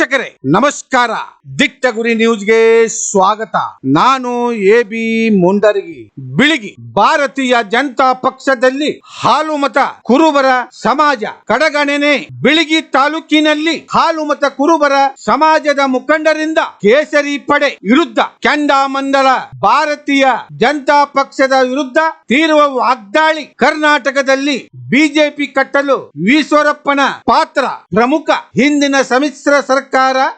ವೀಕ್ಷಕರೇ, ನಮಸ್ಕಾರ. ದಿಟ್ಟ ಗುರಿ ನ್ಯೂಸ್ಗೆ ಸ್ವಾಗತ. ನಾನು ಎ ಬಿ ಮುಂಡರಗಿ. ಬಿಳಿಗಿ, ಭಾರತೀಯ ಜನತಾ ಪಕ್ಷದಲ್ಲಿ ಹಾಲು ಮತ ಕುರುಬರ ಸಮಾಜ. ಕಡಗಣನೆ ಬಿಳಿಗಿ ತಾಲೂಕಿನಲ್ಲಿ ಹಾಲು ಮತ ಕುರುಬರ ಸಮಾಜದ ಮುಖಂಡರಿಂದ ಕೇಸರಿ ಪಡೆ ವಿರುದ್ಧ ಕೆಂಡಾಮಂಡಲ ಭಾರತೀಯ ಜನತಾ ಪಕ್ಷದ ವಿರುದ್ಧ ತೀವ್ರ ವಾಗ್ದಾಳಿ. ಕರ್ನಾಟಕದಲ್ಲಿ ಬಿಜೆಪಿ ಕಟ್ಟಲು ಈಶ್ವರಪ್ಪನ ಪಾತ್ರ ಪ್ರಮುಖ. ಹಿಂದಿನ ಸಮ್ಮಿಶ್ರ ಸರ್ಕಾರ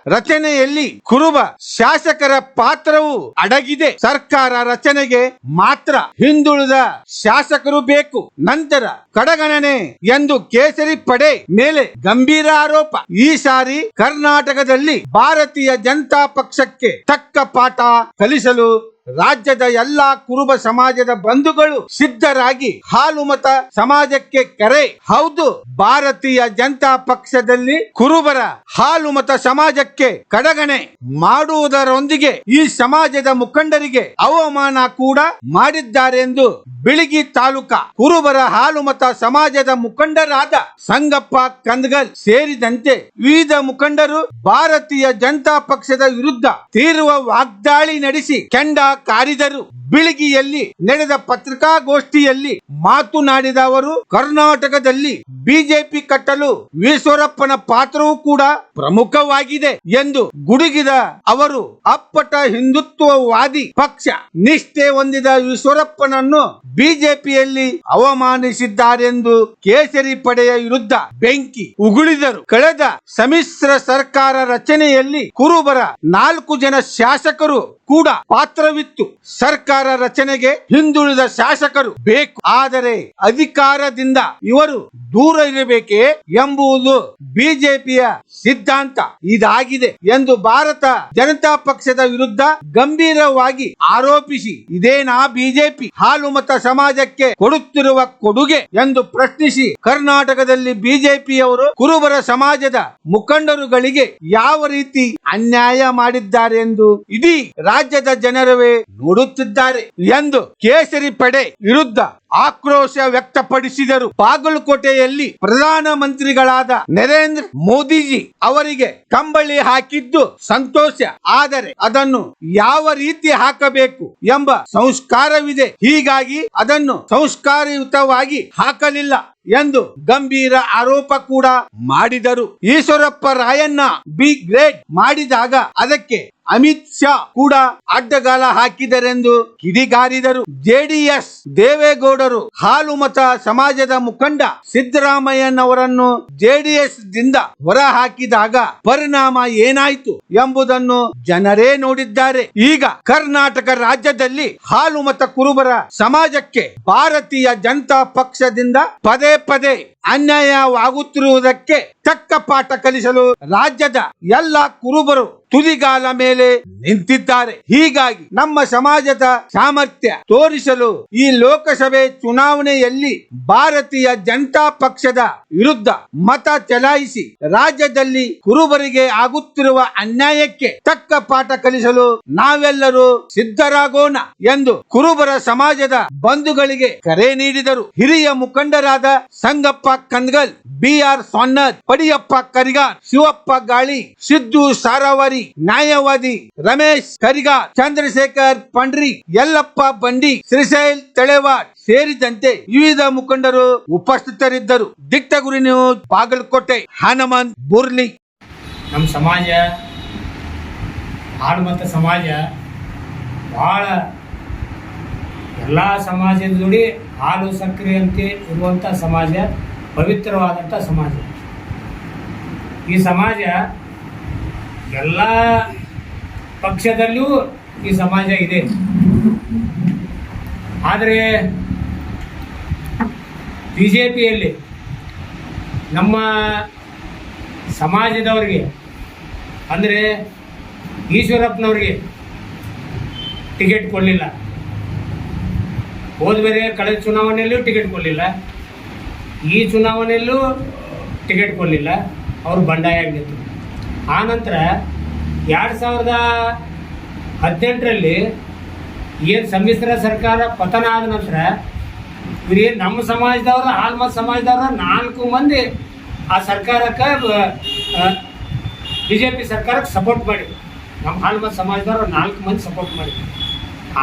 ರಚನೆಯಲ್ಲಿ ಕುರುಬ ಶಾಸಕರ ಪಾತ್ರವು ಅಡಗಿದೆ. ಸರ್ಕಾರ ರಚನೆಗೆ ಮಾತ್ರ ಹಿಂದುಳಿದ ಶಾಸಕರು ಬೇಕು. ನಂತರ ಕಡಗಣನೆ ಎಂದು ಕೇಸರಿ ಪಡೆ ಮೇಲೆ ಗಂಭೀರ ಆರೋಪ. ಈ ಸಾರಿ ಕರ್ನಾಟಕದಲ್ಲಿ ಭಾರತೀಯ ಜನತಾ ಪಕ್ಷಕ್ಕೆ ತಕ್ಕ ಪಾಠ ಕಲಿಸಲು ರಾಜ್ಯದ ಎಲ್ಲಾ ಕುರುಬ ಸಮಾಜದ ಬಂಧುಗಳು ಸಿದ್ಧರಾಗಿ ಹಾಲು ಮತ ಸಮಾಜಕ್ಕೆ ಕರೆ. ಹೌದು, ಭಾರತೀಯ ಜನತಾ ಪಕ್ಷದಲ್ಲಿ ಕುರುಬರ ಹಾಲು ಮತ ಸಮಾಜಕ್ಕೆ ಕಡಗಣೆ ಮಾಡುವುದರೊಂದಿಗೆ ಈ ಸಮಾಜದ ಮುಖಂಡರಿಗೆ ಅವಮಾನ ಕೂಡ ಮಾಡಿದ್ದಾರೆಂದು ಬಿಳಿಗಿ ತಾಲೂಕಾ ಕುರುಬರ ಹಾಲು ಮತ ಸಮಾಜದ ಮುಖಂಡರಾದ ಸಂಗಪ್ಪ ಕಂದಗಲ್ ಸೇರಿದಂತೆ ವಿವಿಧ ಮುಖಂಡರು ಭಾರತೀಯ ಜನತಾ ಪಕ್ಷದ ವಿರುದ್ಧ ತೀವ್ರ ವಾಗ್ದಾಳಿ ನಡೆಸಿ ಕೆಂಡ కారిదరు ಬಿಳಿಗಿಯಲ್ಲಿ ನಡೆದ ಪತ್ರಿಕಾಗೋಷ್ಠಿಯಲ್ಲಿ ಮಾತನಾಡಿದ ಅವರು ಕರ್ನಾಟಕದಲ್ಲಿ ಬಿಜೆಪಿ ಕಟ್ಟಲು ಈಶ್ವರಪ್ಪನ ಪಾತ್ರವೂ ಕೂಡ ಪ್ರಮುಖವಾಗಿದೆ ಎಂದು ಗುಡುಗಿದ ಅವರು ಅಪ್ಪಟ ಹಿಂದುತ್ವವಾದಿ ಪಕ್ಷ ನಿಷ್ಠೆ ಹೊಂದಿದ ಈಶ್ವರಪ್ಪನನ್ನು ಬಿಜೆಪಿಯಲ್ಲಿ ಅವಮಾನಿಸಿದ್ದಾರೆಂದು ಕೇಸರಿ ಪಡೆಯ ವಿರುದ್ಧ ಬೆಂಕಿ ಉಗುಳಿದರು. ಕಳೆದ ಸಮ್ಮಿಶ್ರ ಸರ್ಕಾರ ರಚನೆಯಲ್ಲಿ ಕುರುಬರ ನಾಲ್ಕು ಜನ ಶಾಸಕರು ಕೂಡ ಪಾತ್ರವಿತ್ತು. ಸರ್ಕಾರ ರಚನೆಗೆ ಹಿಂದುಳಿದ ಶಾಸಕರು ಬೇಕು. ಆದರೆ ಅಧಿಕಾರದಿಂದ ಇವರು ದೂರ ಇರಬೇಕೇ ಎಂಬುದು ಬಿಜೆಪಿಯ ಸಿದ್ಧಾಂತ. ಇದಾಗಿದೆ ಎಂದು ಭಾರತ ಜನತಾ ಪಕ್ಷದ ವಿರುದ್ಧ ಗಂಭೀರವಾಗಿ ಆರೋಪಿಸಿ, ಇದೇನಾ ಬಿಜೆಪಿ? ಹಾಲು ಮತ ಸಮಾಜಕ್ಕೆ ಕೊಡುತ್ತಿರುವ ಕೊಡುಗೆ? ಎಂದು ಪ್ರಶ್ನಿಸಿ, ಕರ್ನಾಟಕದಲ್ಲಿ ಬಿಜೆಪಿಯವರು ಕುರುಬರ ಸಮಾಜದ ಮುಖಂಡರುಗಳಿಗೆ ಯಾವ ರೀತಿ ಅನ್ಯಾಯ ಮಾಡಿದ್ದಾರೆ ಎಂದು ಇಡೀ ರಾಜ್ಯದ ಜನರವೇ ನೋಡುತ್ತಿದ್ದಾರೆ. ಎಂದು ಕೇಸರಿ ಪಡೆ ವಿರುದ್ಧ ಆಕ್ರೋಶ ವ್ಯಕ್ತಪಡಿಸಿದರು. ಬಾಗಲಕೋಟೆಯಲ್ಲಿ ಪ್ರಧಾನ ಮಂತ್ರಿಗಳಾದ ನರೇಂದ್ರ ಮೋದಿಜಿ ಅವರಿಗೆ ಕಂಬಳಿ ಹಾಕಿದ್ದು ಸಂತೋಷ. ಆದರೆ ಅದನ್ನು ಯಾವ ರೀತಿ ಹಾಕಬೇಕು ಎಂಬ ಸಂಸ್ಕಾರವಿದೆ. ಹೀಗಾಗಿ ಅದನ್ನು ಸಂಸ್ಕಾರಯುತವಾಗಿ ಹಾಕಲಿಲ್ಲ ಎಂದು ಗಂಭೀರ ಆರೋಪ ಕೂಡ ಮಾಡಿದರು. ಈಶ್ವರಪ್ಪ ರಾಯಣ್ಣ ಬಿ ಗ್ರೇಡ್ ಮಾಡಿದಾಗ ಅದಕ್ಕೆ ಅಮಿತ್ ಶಾ ಕೂಡ ಅಡ್ಡಗಾಲ ಹಾಕಿದರೆಂದು ಕಿಡಿಗಾರಿದರು. ಜೆಡಿಎಸ್ ದೇವೇಗೌಡರು ಹಾಲು ಮತ ಸಮಾಜದ ಮುಖಂಡ ಸಿದ್ದರಾಮಯ್ಯನವರನ್ನು ಜೆಡಿಎಸ್ ದಿಂದ ಹೊರ ಹಾಕಿದಾಗ ಪರಿಣಾಮ ಏನಾಯಿತು ಎಂಬುದನ್ನು ಜನರೇ ನೋಡಿದ್ದಾರೆ. ಈಗ ಕರ್ನಾಟಕ ರಾಜ್ಯದಲ್ಲಿ ಹಾಲು ಮತ ಕುರುಬರ ಸಮಾಜಕ್ಕೆ ಭಾರತೀಯ ಜನತಾ ಪಕ್ಷದಿಂದ ಪದೇ ಪದೇ ಅನ್ಯಾಯವಾಗುತ್ತಿರುವುದಕ್ಕೆ ತಕ್ಕ ಪಾಠ ಕಲಿಸಲು ರಾಜ್ಯದ ಎಲ್ಲ ಕುರುಬರು ತುದಿಗಾಲ ಮೇಲೆ ನಿಂತಿದ್ದಾರೆ. ಹೀಗಾಗಿ ನಮ್ಮ ಸಮಾಜದ ಸಾಮರ್ಥ್ಯ ತೋರಿಸಲು ಈ ಲೋಕಸಭೆ ಚುನಾವಣೆಯಲ್ಲಿ ಭಾರತೀಯ ಜನತಾ ಪಕ್ಷದ ವಿರುದ್ಧ ಮತ ಚಲಾಯಿಸಿ ರಾಜ್ಯದಲ್ಲಿ ಕುರುಬರಿಗೆ ಆಗುತ್ತಿರುವ ಅನ್ಯಾಯಕ್ಕೆ ತಕ್ಕ ಪಾಠ ಕಲಿಸಲು ನಾವೆಲ್ಲರೂ ಸಿದ್ಧರಾಗೋಣ ಎಂದು ಕುರುಬರ ಸಮಾಜದ ಬಂಧುಗಳಿಗೆ ಕರೆ ನೀಡಿದರು. ಹಿರಿಯ ಮುಖಂಡರಾದ ಸಂಗಪ್ಪ ಕಂದ್ಗಲ್, ಬಿ ಆರ್ ಸೊನ್ನದ್, ಪಡಿಯಪ್ಪ ಕರಿಗಾರ್, ಶಿವಪ್ಪ ಗಾಳಿ, ಸಿದ್ದು ಸಾರಾವರಿ ನ್ಯಾಯವಾದಿ ರಮೇಶ್ ಕರಿಗಾರ್ ಚಂದ್ರಶೇಖರ್ ಪಂಡ್ರಿ, ಯಲ್ಲಪ್ಪ ಬಂಡಿ, ಶ್ರೀಶೈಲ್ ತಳೆವಾಡ್ ಸೇರಿದಂತೆ ವಿವಿಧ ಮುಖಂಡರು ಉಪಸ್ಥಿತರಿದ್ದರು. ದಿಟ್ಟ ಗುರಿ ನ್ಯೂಸ್, ಬಾಗಲಕೋಟೆ ಹನುಮನ್ ಬುರ್ಲಿ. ನಮ್ಮ ಸಮಾಜ, ಆಡುವಂತ ಸಮಾಜ ಭಾಳ ಎಲ್ಲ ಸಮಾಜದ ನುಡಿ ಹಾಲು ಸಕ್ಕರೆ ಅಂತ ಇರುವಂಥ ಸಮಾಜ, ಪವಿತ್ರವಾದಂತ ಸಮಾಜ. ಈ ಸಮಾಜ ಎಲ್ಲ ಪಕ್ಷದಲ್ಲೂ ಈ ಸಮಾಜ ಇದೆ. ಆದರೆ ಬಿ ಜೆ ಪಿಯಲ್ಲಿ ನಮ್ಮ ಸಮಾಜದವ್ರಿಗೆ, ಅಂದರೆ ಈಶ್ವರಪ್ಪನವ್ರಿಗೆ ಟಿಕೆಟ್ ಕೊಡಲಿಲ್ಲ. ಹೋದ ಬೇರೆ ಕಳೆದ ಚುನಾವಣೆಯಲ್ಲೂ ಟಿಕೆಟ್ ಕೊಡಲಿಲ್ಲ. ಈ ಚುನಾವಣೆಯಲ್ಲೂ ಟಿಕೆಟ್ ಕೊಡಲಿಲ್ಲ. ಅವರು ಬಂಡಾಯ ನಿಂತರು ಆ ನಂತರ ಎರಡು ಸಾವಿರದ ಹದಿನೆಂಟರಲ್ಲಿ ಏನು ಸಮ್ಮಿಶ್ರ ಸರ್ಕಾರ ಪತನ ಆದ ನಂತರ ಇವ್ರೇನು ನಮ್ಮ ಸಮಾಜದವ್ರು ಆಲ್ಮತ್ ಸಮಾಜದವ್ರ ನಾಲ್ಕು ಮಂದಿ ಆ ಸರ್ಕಾರಕ್ಕೆ ಬಿ ಜೆ ಪಿ ಸರ್ಕಾರಕ್ಕೆ ಸಪೋರ್ಟ್ ಮಾಡಿದ್ರು. ನಮ್ಮ ಆಲ್ಮೋಸ್ಟ್ ಸಮಾಜದವರು ನಾಲ್ಕು ಮಂದಿ ಸಪೋರ್ಟ್ ಮಾಡಿದ್ರು.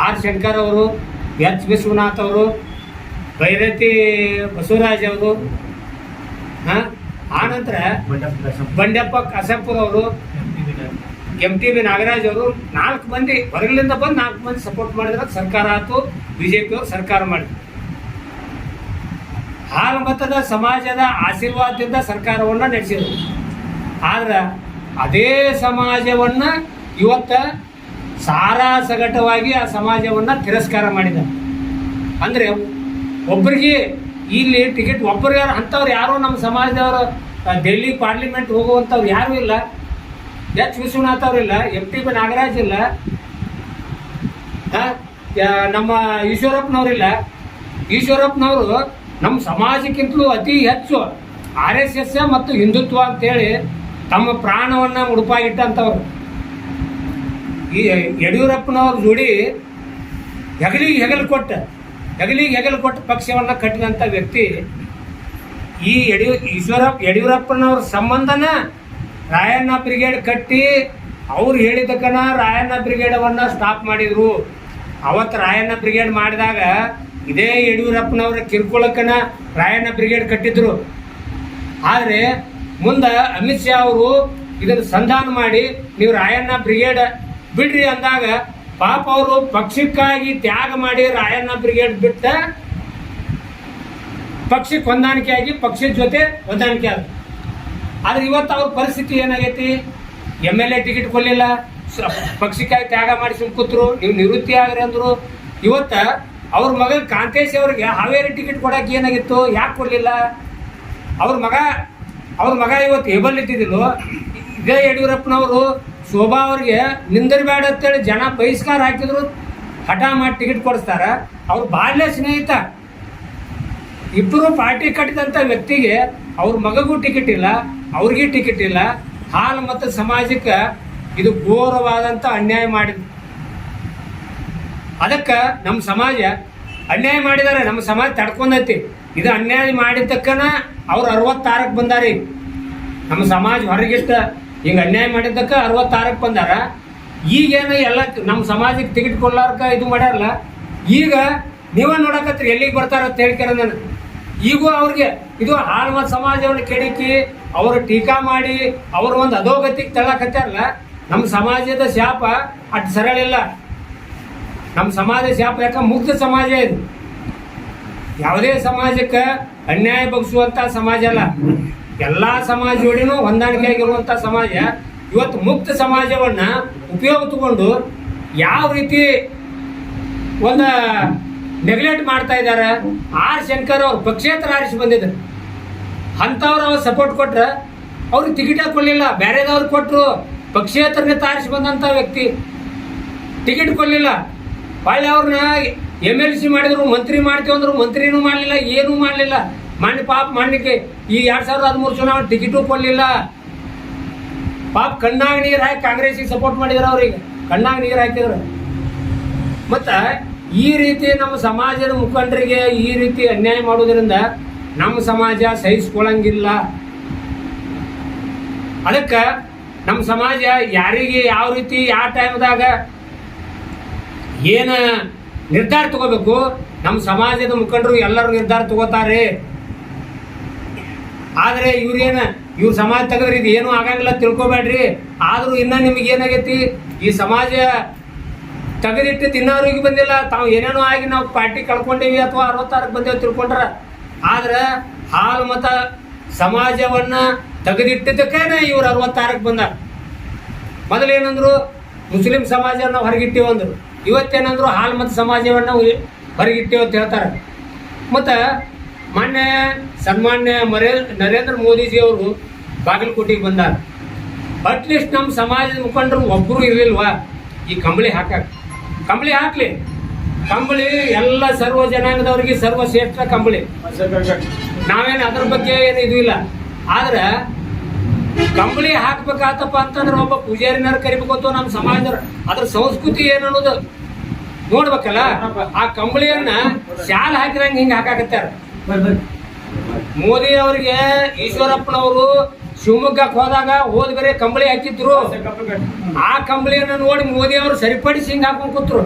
ಆರ್ ಶಂಕರ್ ಅವರು, ಎಚ್ ವಿಶ್ವನಾಥ್ ಅವರು ಭೈರತಿ ಬಸವರಾಜ್ ಅವರು ಆನಂತರ ಬಂಡೆಪ್ಪ ಕಸಪುರ ಅವರು ಎಂ ಟಿ ಬಿ ನಾಗರಾಜ್ ಅವರು ನಾಲ್ಕು ಮಂದಿ ಹೊರಗಲಿಂದ ಬಂದು ನಾಲ್ಕು ಮಂದಿ ಸಪೋರ್ಟ್ ಮಾಡಿದ್ರೆ ಸರ್ಕಾರ ಆಯ್ತು ಬಿಜೆಪಿ ಅವರು ಸರ್ಕಾರ ಮಾಡಿದ್ರು. ಹಾಲು ಮತದ ಸಮಾಜದ ಆಶೀರ್ವಾದದಿಂದ ಸರ್ಕಾರವನ್ನ ನಡೆಸಿದ್ರು. ಆದ್ರೆ ಅದೇ ಸಮಾಜವನ್ನ ಇವತ್ತ ಸಾರಾ ಸಗಟವಾಗಿ ಆ ಸಮಾಜವನ್ನ ತಿರಸ್ಕಾರ ಮಾಡಿದ ಅಂದ್ರೆ ಒಬ್ಬರಿಗೆ ಇಲ್ಲಿ ಟಿಕೆಟ್ ಒಬ್ಬರಿಗೆ ಅಂಥವ್ರು ಯಾರೋ ನಮ್ಮ ಸಮಾಜದವರು ಡೆಲ್ಲಿ ಪಾರ್ಲಿಮೆಂಟ್ ಹೋಗುವಂಥವ್ರು ಯಾರೂ ಇಲ್ಲ. ಎಚ್ ವಿಶ್ವನಾಥ್ ಅವರಿಲ್ಲ ಎಂ ಟಿ ಬಿ ನಾಗರಾಜ್ ಇಲ್ಲ. ನಮ್ಮ ಈಶ್ವರಪ್ಪನವರಿಲ್ಲ ಈಶ್ವರಪ್ಪನವರು ನಮ್ಮ ಸಮಾಜಕ್ಕಿಂತಲೂ ಅತಿ ಹೆಚ್ಚು ಆರ್ ಎಸ್ ಎಸ್ ಮತ್ತು ಹಿಂದುತ್ವ ಅಂತೇಳಿ ತಮ್ಮ ಪ್ರಾಣವನ್ನು ಮುಡುಪಾಗಿಟ್ಟಂಥವ್ರು. ಈ ಯಡಿಯೂರಪ್ಪನವ್ರ ಜೋಡಿ ಹೆಗಲಿಗೆ ಹೆಗಲು ಕೊಟ್ಟ, ಹೆಗಲಿಗೆ ಹೆಗಲು ಕೊಟ್ಟ ಪಕ್ಷವನ್ನು ಕಟ್ಟಿದಂಥ ವ್ಯಕ್ತಿ ಈ ಯಡಿಯೂ, ಈಶ್ವರಪ್ಪ, ಯಡಿಯೂರಪ್ಪನವ್ರ ಸಂಬಂಧನ ರಾಯಣ್ಣ ಬ್ರಿಗೇಡ್ ಕಟ್ಟಿ ಅವ್ರು ಹೇಳಿದಕ್ಕನ ರಾಯಣ್ಣ ಬ್ರಿಗೇಡವನ್ನು ಸ್ಟಾಪ್ ಮಾಡಿದ್ರು. ಅವತ್ತು ರಾಯಣ್ಣ ಬ್ರಿಗೇಡ್ ಮಾಡಿದಾಗ ಇದೇ ಯಡಿಯೂರಪ್ಪನವ್ರ ಕಿರ್ಕೊಳಕ್ಕನ ರಾಯಣ್ಣ ಬ್ರಿಗೇಡ್ ಕಟ್ಟಿದ್ರು. ಆದರೆ ಮುಂದೆ ಅಮಿತ್ ಶಾ ಅವರು ಇದನ್ನು ಸಂಧಾನ ಮಾಡಿ ನೀವು ರಾಯಣ್ಣ ಬ್ರಿಗೇಡ್ ಬಿಡ್ರಿ ಅಂದಾಗ ಪಾಪ ಅವರು ಪಕ್ಷಕ್ಕಾಗಿ ತ್ಯಾಗ ಮಾಡಿ ರಾಯಣ್ಣ ಬ್ರಿಗೇಡ್ ಬಿಟ್ಟ ಪಕ್ಷಕ್ಕೆ ಹೊಂದಾಣಿಕೆ ಆಗಿ ಪಕ್ಷದ ಜೊತೆ ಹೊಂದಾಣಿಕೆ ಆದ ಆದ್ರೆ ಇವತ್ತು ಅವ್ರ ಪರಿಸ್ಥಿತಿ ಏನಾಗೈತಿ? ಎಂ ಎಲ್ ಎ ಟಿಕೆಟ್ ಕೊಡಲಿಲ್ಲ. ಪಕ್ಷಕ್ಕಾಗಿ ತ್ಯಾಗ ಮಾಡಿ ಸುಮ್ ಕೂತ್ರು, ನೀವು ನಿವೃತ್ತಿ ಆಗ್ರಿ ಅಂದ್ರು. ಇವತ್ತ ಅವ್ರ ಮಗ ಕಾಂತೇಶ್ ಅವ್ರಿಗೆ ಹಾವೇರಿ ಟಿಕೆಟ್ ಕೊಡಕ್ಕೆ ಏನಾಗಿತ್ತು? ಯಾಕೆ ಕೊಡಲಿಲ್ಲ? ಅವ್ರ ಮಗ ಅವ್ರ ಮಗ ಇವತ್ತು ಏಬಲ್ ಇದ್ದಿದ್ದಿಲ್ಲ? ಇದೇ ಯಡಿಯೂರಪ್ಪನವರು ಶೋಭಾ ಅವ್ರಿಗೆ ನಿಂದಿರಬೇಡ ಅಂತೇಳಿ ಜನ ಬಹಿಷ್ಕಾರ ಹಾಕಿದ್ರು. ಹಠ ಮಾಡಿ ಟಿಕೆಟ್ ಕೊಡಿಸ್ತಾರ. ಅವ್ರ ಬಾಲ್ಯ ಸ್ನೇಹಿತ ಇಬ್ಬರು ಪಾರ್ಟಿ ಕಟ್ಟಿದಂಥ ವ್ಯಕ್ತಿಗೆ ಅವ್ರ ಮಗಗೂ ಟಿಕೆಟ್ ಇಲ್ಲ, ಅವ್ರಿಗೆ ಟಿಕೆಟ್ ಇಲ್ಲ. ಹಾಲು ಮತ್ತು ಸಮಾಜಕ್ಕೆ ಇದು ಘೋರವಾದಂಥ ಅನ್ಯಾಯ ಮಾಡಿದ ಅದಕ್ಕೆ ನಮ್ಮ ಸಮಾಜ ಅನ್ಯಾಯ ಮಾಡಿದಾರೆ, ನಮ್ಮ ಸಮಾಜ ತಡ್ಕೊಂಡೈತಿ. ಇದು ಅನ್ಯಾಯ ಮಾಡಿದ್ದಕ್ಕನ ಅವ್ರು ಅರವತ್ತಾರಕ್ಕೆ ಬಂದಾರಿ. ನಮ್ಮ ಸಮಾಜ ಹೊರಗಿಷ್ಟ ಹಿಂಗೆ ಅನ್ಯಾಯ ಮಾಡಿದ್ದಕ್ಕೆ ಅರವತ್ತಾರಕ್ಕೆ ಬಂದಾರ. ಈಗೇನು ಎಲ್ಲ ನಮ್ಮ ಸಮಾಜಕ್ಕೆ ಕೊಡ್ಲಾರ್ಕ ಇದು ಮಾಡ್ಯಾರಲ್ಲ. ಈಗ ನೀವ ನೋಡಕತ್ರಿ ಎಲ್ಲಿಗೆ ಬರ್ತಾರ ಅಂತ ಹೇಳ್ಕ್ಯಾರ ನಾನು. ಈಗೂ ಅವ್ರಿಗೆ ಇದು ಹಾಲ್ಮತ್ ಸಮಾಜವನ್ನು ಕೆಡಕಿ, ಅವರು ಟೀಕಾ ಮಾಡಿ, ಅವ್ರ ಒಂದು ಅಧೋಗತಿಗೆ ತಳ್ಳಕತ್ತಾರಲ್ಲ, ನಮ್ಮ ಸಮಾಜದ ಶಾಪ ಅಟ್ ಸರಳ ಇಲ್ಲ. ನಮ್ಮ ಸಮಾಜ ಶಾಪ ಯಾಕ ಮುಕ್ತ ಸಮಾಜ ಇದು? ಯಾವುದೇ ಸಮಾಜಕ್ಕೆ ಅನ್ಯಾಯ ಬಗ್ಸುವಂತ ಸಮಾಜ ಅಲ್ಲ. ಎಲ್ಲಾ ಸಮಾಜ ಜೋಡಿನೂ ಹೊಂದಾಣಿಕೆ ಆಗಿರುವಂತ ಸಮಾಜ. ಇವತ್ತು ಮುಕ್ತ ಸಮಾಜವನ್ನ ಉಪಯೋಗ ತಗೊಂಡು ಯಾವ ರೀತಿ ಒಂದು ನೆಗ್ಲೆಕ್ಟ್ ಮಾಡ್ತಾ ಇದ್ದಾರೆ ಆರ್ ಶಂಕರ್ ಅವ್ರು ಪಕ್ಷೇತರ ಆರಿಸಿ ಬಂದಿದ್ರು. ಅಂಥವ್ರು ಅವ್ರು ಸಪೋರ್ಟ್ ಕೊಟ್ರೆ ಅವ್ರಿಗೆ ಟಿಕೆಟ್ ಕೊಡಲಿಲ್ಲ ಬೇರೆದವ್ರು ಕೊಟ್ಟರು ಪಕ್ಷೇತರನೇ ತಾರಿಸಿ ಬಂದಂಥ ವ್ಯಕ್ತಿ. ಟಿಕೆಟ್ ಕೊಡಲಿಲ್ಲ. ಹೊಳ್ಳಿ ಅವ್ರನ್ನ ಎಂ ಎಲ್ ಸಿ ಮಾಡಿದ್ರು, ಮಂತ್ರಿ ಮಾಡ್ತೀವಿ ಅಂದ್ರು ಮಂತ್ರಿನೂ ಮಾಡಲಿಲ್ಲ, ಏನೂ ಮಾಡಲಿಲ್ಲ. ಮಣ್ಣು ಪಾಪ ಮಣ್ಣಿಗೆ ಈ ಎರಡು ಸಾವಿರದ ಹದಿಮೂರು ಚುನಾವಣೆ ಟಿಕೆಟು ಕೊಡಲಿಲ್ಲ. ಪಾಪ ಕಣ್ಣಾಗ ನೀರು ಹಾಕಿ ಕಾಂಗ್ರೆಸ್ಸಿಗೆ ಸಪೋರ್ಟ್ ಮಾಡಿದ್ರು ಅವ್ರಿಗೆ. ಕಣ್ಣಾಗ ನೀರು ಹಾಕಿದ್ರು. ಮತ್ತ ಈ ರೀತಿ ನಮ್ಮ ಸಮಾಜದ ಮುಖಂಡರಿಗೆ ಈ ರೀತಿ ಅನ್ಯಾಯ ಮಾಡೋದ್ರಿಂದ ನಮ್ಮ ಸಮಾಜ ಸಹಿಸ್ಕೊಳಂಗಿಲ್ಲ ಅದಕ್ಕೆ ನಮ್ಮ ಸಮಾಜ ಯಾರಿಗೆ ಯಾವ ರೀತಿ, ಯಾವ ಟೈಮ್ದಾಗ ಏನು ನಿರ್ಧಾರ ತಗೋಬೇಕು, ನಮ್ಮ ಸಮಾಜದ ಮುಖಂಡರು ಎಲ್ಲರೂ ನಿರ್ಧಾರ ತಗೋತಾರೆ. ಆದರೆ ಇವ್ರೇನು ಇವ್ರ ಸಮಾಜ ತೆಗೆದ್ರೆ ಇದು ಏನೂ ಆಗಂಗಿಲ್ಲ ತಿಳ್ಕೊಬೇಡ್ರಿ. ಆದರೂ ಇನ್ನೂ ನಿಮ್ಗೆ ಏನಾಗೈತಿ, ಈ ಸಮಾಜ ತೆಗೆದಿಟ್ಟು ತಿನ್ನೋರಿಗೆ ಬಂದಿಲ್ಲ. ತಾವು ಏನೇನೋ ಆಗಿ ನಾವು ಪಾರ್ಟಿ ಕಳ್ಕೊಂಡೇವಿ ಅಥವಾ ಅರವತ್ತಾರಕ್ಕೆ ಬಂದೇವಿ ತಿಳ್ಕೊಂಡ್ರ. ಆದ್ರೆ ಹಾಲು ಮತ ಸಮಾಜವನ್ನ ತೆಗೆದಿಟ್ಟಿದ್ದಕ್ಕೇನೆ ಇವ್ರು ಅರವತ್ತಾರಕ್ಕೆ ಬಂದಾರ. ಮೊದಲೇನಂದ್ರು ಮುಸ್ಲಿಂ ಸಮಾಜವನ್ನು ಹೊರಗಿಟ್ಟೇವು ಅಂದ್ರು. ಇವತ್ತೇನಂದ್ರು ಹಾಲು ಮತ ಸಮಾಜವನ್ನ ಹೊರಗಿಟ್ಟೇವು ಅಂತ ಹೇಳ್ತಾರೆ. ಮತ್ತು ಮೊನ್ನೆ ಸನ್ಮಾನ್ಯ ಮರೇ ನರೇಂದ್ರ ಮೋದಿಜಿ ಅವರು ಬಾಗಲಕೋಟೆಗೆ ಬಂದಾರ. ಅಟ್ಲೀಸ್ಟ್ ನಮ್ಮ ಸಮಾಜದ ಮುಖಂಡರು ಒಬ್ಬರು ಇರಲಿಲ್ವಾ? ಈ ಕಂಬಳಿ ಹಾಕಕ್ ಕಂಬಳಿ ಹಾಕ್ಲಿ. ಕಂಬಳಿ ಎಲ್ಲ ಸರ್ವ ಜನಾಂಗದವ್ರಿಗೆ ಸರ್ವಶ್ರೇಷ್ಠ ಕಂಬಳಿ. ನಾವೇನು ಅದ್ರ ಬಗ್ಗೆ ಏನು ಇದು ಇಲ್ಲ. ಆದ್ರೆ ಕಂಬಳಿ ಹಾಕ್ಬೇಕಾತಪ್ಪ ಅಂತಂದ್ರೆ ಒಬ್ಬ ಪೂಜಾರಿನಾರು ಕರಿಬೇಕು ನಮ್ಮ ಸಮಾಜದ ಅದ್ರ ಸಂಸ್ಕೃತಿ ಏನು ಅನ್ನೋದು ನೋಡ್ಬೇಕಲ್ಲ? ಆ ಕಂಬಳಿಯನ್ನ ಶಾಲ್ ಹಾಕಿದಂಗೆ ಹಿಂಗೆ ಹಾಕಾಕತ್ತಾರ. ಮೋದಿ ಅವರಿಗೆ ಈಶ್ವರಪ್ಪನವರು ಶಿವಮೊಗ್ಗಕ್ಕೆ ಹೋದಾಗ ಹೋದ ಬರೀ ಕಂಬಳಿ ಹಾಕಿದ್ರು. ಆ ಕಂಬಳಿಯನ್ನು ನೋಡಿ ಮೋದಿ ಅವರು ಸರಿಪಡಿಸಿ ಹಿಂಗೆ ಹಾಕೊಂಡು ಕೂತ್ರು.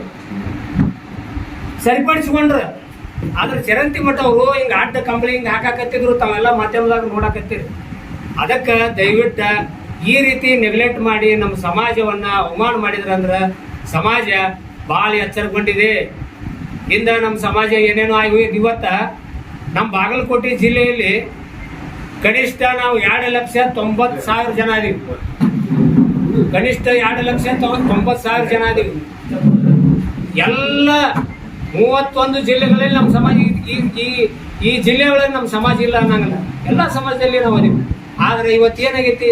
ಸರಿಪಡಿಸ್ಕೊಂಡ್ರು. ಆದ್ರೆ ಚರಂತಿ ಮಠ ಅವರು ಹಿಂಗೆ ಅಡ್ಡ ಕಂಬಳಿ ಹಿಂಗೆ ಹಾಕಾಕತ್ತಿದ್ರು ತಾವೆಲ್ಲ ಮಾಧ್ಯಮದಾಗ ನೋಡಾಕತ್ತೀರಿ. ಅದಕ್ಕೆ ದಯವಿಟ್ಟು ಈ ರೀತಿ ನೆಗ್ಲೆಕ್ಟ್ ಮಾಡಿ ನಮ್ಮ ಸಮಾಜವನ್ನ ಅವಮಾನ ಮಾಡಿದ್ರಂದ್ರೆ ಸಮಾಜ ಭಾಳ ಎಚ್ಚರಗೊಂಡಿದೆ. ಇಂದ ನಮ್ಮ ಸಮಾಜ ಏನೇನೋ ಆಗಿ ಇವತ್ತ ನಮ್ಮ ಬಾಗಲಕೋಟೆ ಜಿಲ್ಲೆಯಲ್ಲಿ ಕನಿಷ್ಠ ನಾವು ಎರಡು ಲಕ್ಷ ತೊಂಬತ್ತು ಸಾವಿರ ಜನ ಅದೀವಿ ಕನಿಷ್ಠ ಎರಡು ಲಕ್ಷ ತೊಂಬ- ತೊಂಬತ್ತು ಸಾವಿರ ಜನ ಅದೀವಿ ಎಲ್ಲ ಮೂವತ್ತೊಂದು ಜಿಲ್ಲೆಗಳಲ್ಲಿ ನಮ್ಮ ಸಮಾಜ ಈ ಈ ಈ ಜಿಲ್ಲೆಗಳಲ್ಲಿ ನಮ್ಮ ಸಮಾಜ ಇಲ್ಲ ಅನ್ನಂಗಿಲ್ಲ. ಎಲ್ಲ ಸಮಾಜದಲ್ಲಿ ನಾವು ಅದೀವಿ ಆದ್ರೆ ಇವತ್ತು ಏನಾಗೈತಿ?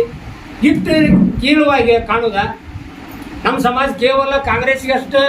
ಇಟ್ಟು ಕೀಳುವಾಗಿ ಕಾಣುದ. ನಮ್ಮ ಸಮಾಜ ಕೇವಲ ಕಾಂಗ್ರೆಸ್ಗೆ ಅಷ್ಟೇ